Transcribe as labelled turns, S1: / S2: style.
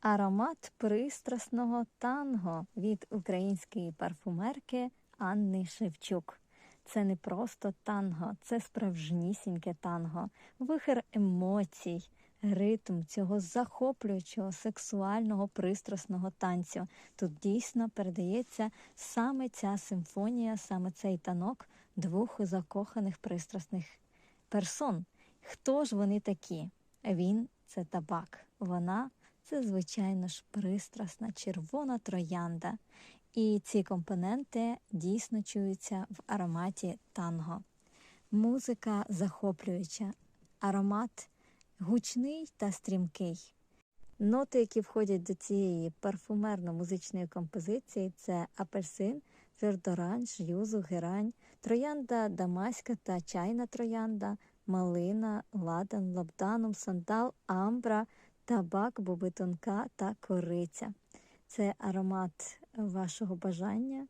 S1: Аромат пристрасного танго від української парфумерки Анни Шевчук. Це не просто танго, це справжнісіньке танго, вихер емоцій, ритм цього захоплюючого сексуального пристрасного танцю. Тут дійсно передається саме ця симфонія, саме цей танок двох закоханих пристрасних персон. Хто ж вони такі? Він це табак, вона це, звичайно ж, пристрасна червона троянда. І ці компоненти дійсно чуються в ароматі танго. Музика захоплююча, аромат гучний та стрімкий. Ноти, які входять до цієї парфумерно-музичної композиції, це апельсин, фердоранж, юзу, герань, троянда дамаська та чайна троянда, малина, ладан, лабданум, сандал, амбра, табак, боби тонка та кориця. Це аромат вашого бажання,